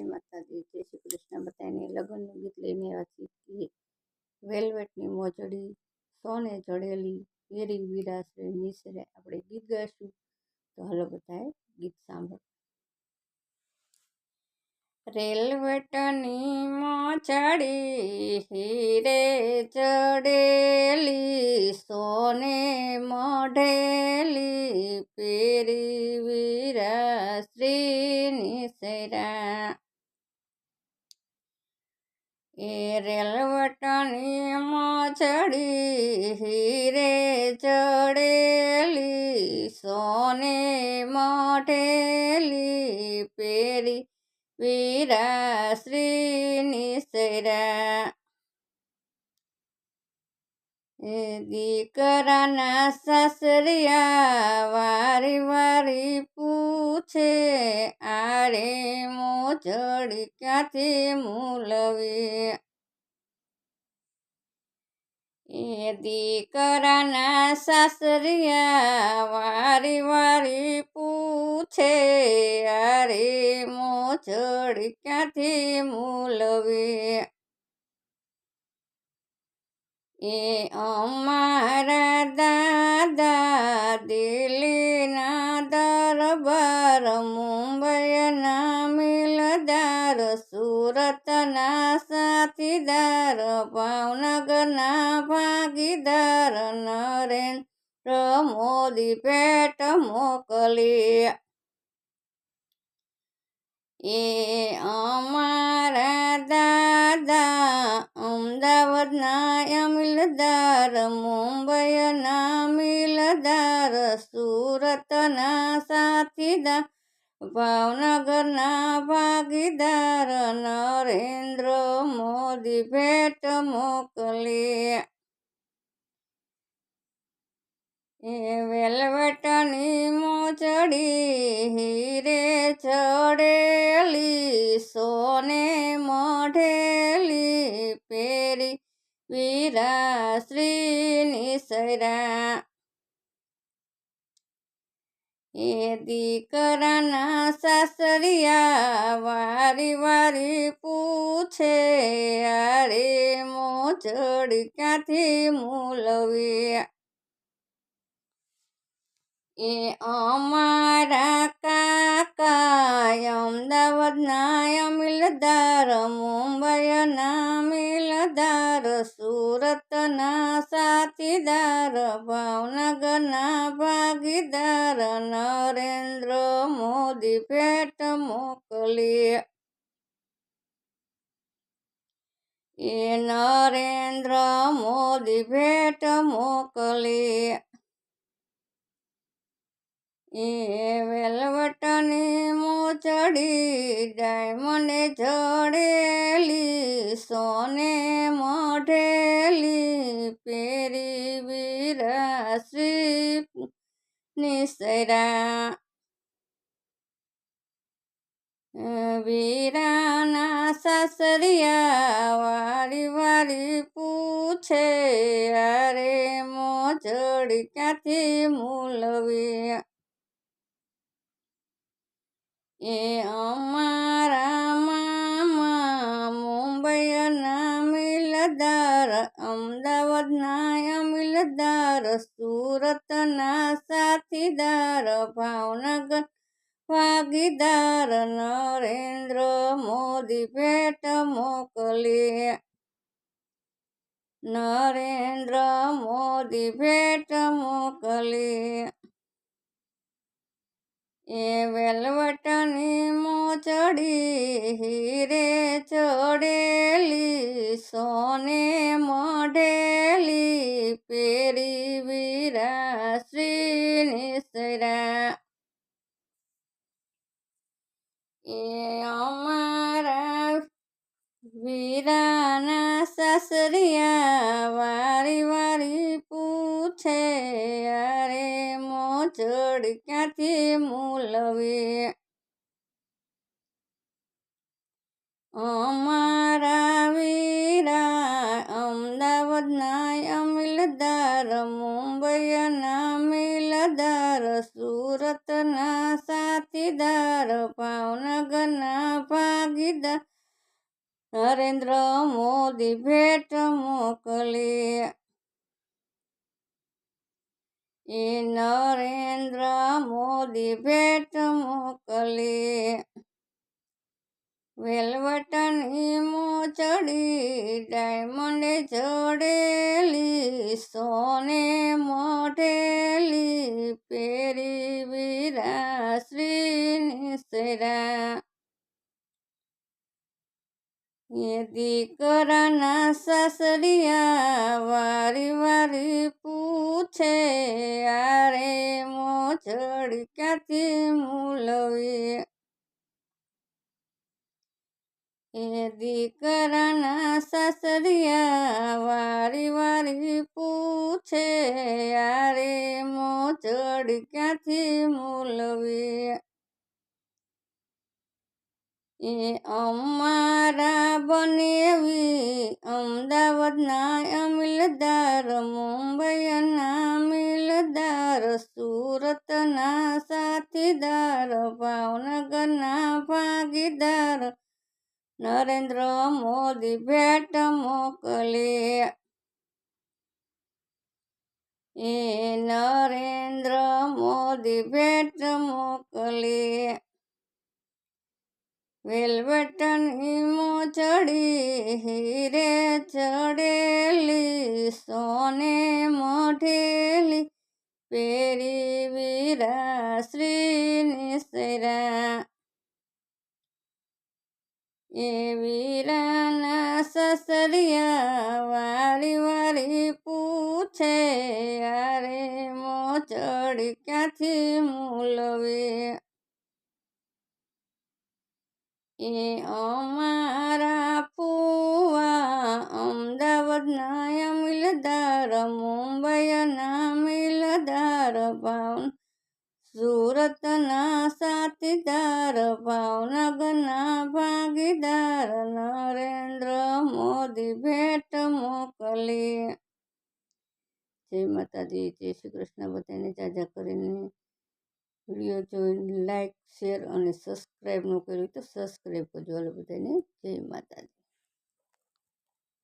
જય માતાજી જય શ્રી કૃષ્ણ બધાને લગ્નનું ગીત લઈને આવ્યા છીએ વેલ્વેટની મોજડી, સોને જડેલી વેરી વિરાશે નિસરે આપણે ગીત ગાઈશું. તો હાલો બધાએ ગીત સાંભળો. રેલવેટની મોજડી, હીરે ચડેલી સોને મઢેલી, પેરી વિરાશ્રીની સેરા એ રેલવટની મોજડી હીરે ચડેલી, સોને મઢેલી પેરી વીરાશ્રીની સેરા એ દીકરાના સાસરિયા વારી વારી પૂછે આરે મોજડી ક્યાંથી મૂલવી? એ દીકરાના સાસરિયા વારી વારી પૂછે અરે મોજડી ક્યાંથી મૂલવી? એ અમારા દાદા દિલ્હીના દરબાર મુંબઈના મિલદાર, સુરતના સાથીદાર, ભાવનગરના ભાગીદાર, નરેન્દ્ર મોદી ભેટ મોકલી એ અમારા દાદા અમદાવાદના અમિલદાર મુંબઈના મિલદાર સુરતના સાથીદાર ભાવનગરના ભાગીદાર, નરેન્દ્ર મોદી ભેટ મોકલી. એ વેલવેટની મોજડી હીરે ચડેલી, સોને મઢેલી પેરી વીરા શ્રી નિસરા એ દીકરાના સાસરિયા વારી વારી પૂછે અરે મોજડી ક્યાંથી મૂલવી? એ અમારા કાકા અમદાવાદના અમિલદાર મુંબઈના મિલદાર સુરતના સાથીદાર ભાવનગરના ભાગીદાર, નરેન્દ્ર મોદી ભેટ મોકલી. એ નરેન્દ્ર મોદી ભેટ મોકલી. એ વેલવટની મોચડી ડાયમંડ જડેલી, સોને મોઢેલી, પેરી વિરાસી નિસરા વીરાના સાસરિયા વારી વારી પૂછે, અરે મોજડી ક્યાંથી મૂલવી? એ અમારા મામા મુંબઈના મિલદાર, અમદાવાદના અમિલદાર, સુરતના સાથીદાર, ભાવનગર ભાગીદાર, નરેન્દ્ર મોદી ભેટ મોકલી. નરેન્દ્ર મોદી ભેટ મોકલી. એ વેલવટની મોચડી હીરે ચડેલી, સોને મઢેલી પેરી વીરા શ્રી સરા. એ અમારા વીરાના સાસરિયા વારી વારી પૂછે, અરે મોજડ ક્યાંથી મૂલવે અમારા વીરા અમદાવાદના અમિલદાર મુંબઈના મિલદાર સુરતના સાથી સાથીદાર ભાવનગરના ભાગીદાર નરેન્દ્ર મોદી ભેટ મોકલી એ નરેન્દ્ર મોદી ભેટ મોકલી. વેલવટની મોચડી ડાયમંડે જડેલી સોને મોઢેલી, પેરી વીરા શ્રીની સેરા એ દીકરાના સાસરિયા વારી વારી પૂછે, આરે મોચડી ક્યાંથી મૂલવી? એ દીકરાના સાસરિયા વારી વારી પૂછે યારે મોચડ ક્યાંથી મૂલવી? એ અમારા બનેવી અમદાવાદના અમિલદાર, મુંબઈના મિલદાર સુરતના સાથીદાર, ભાવનગરના ભાગીદાર. નરેન્દ્ર મોદી ભેટ મોકલી. એ નરેન્દ્ર મોદી ભેટ મોકલી. વેલવેટની મોચડી હીરે ચડેલી, સોને મોઢેલી, પેરી વીરા શ્રી. સેરા એ વીરાના સસરિયા વારી વારી પૂછે યારે મોચડી ક્યાંથી મૂલવી? એ અમારા ફુવા અમદાવાદના અમિલદાર મુંબઈના મિલદાર, ભાવન સુરતના સાથીદાર, ભાવનગરના ભાગીદાર, નરેન્દ્ર મોદી ભેટ મોકલી. જય માતાજી, જય શ્રી કૃષ્ણ. બધાને જાજા કરીને વીડિયો જોઈને લાઈક, શેર અને સબસ્ક્રાઈબ ન કર્યું તો સબસ્ક્રાઈબ કરજો. હાલો બધાને. જય માતાજી.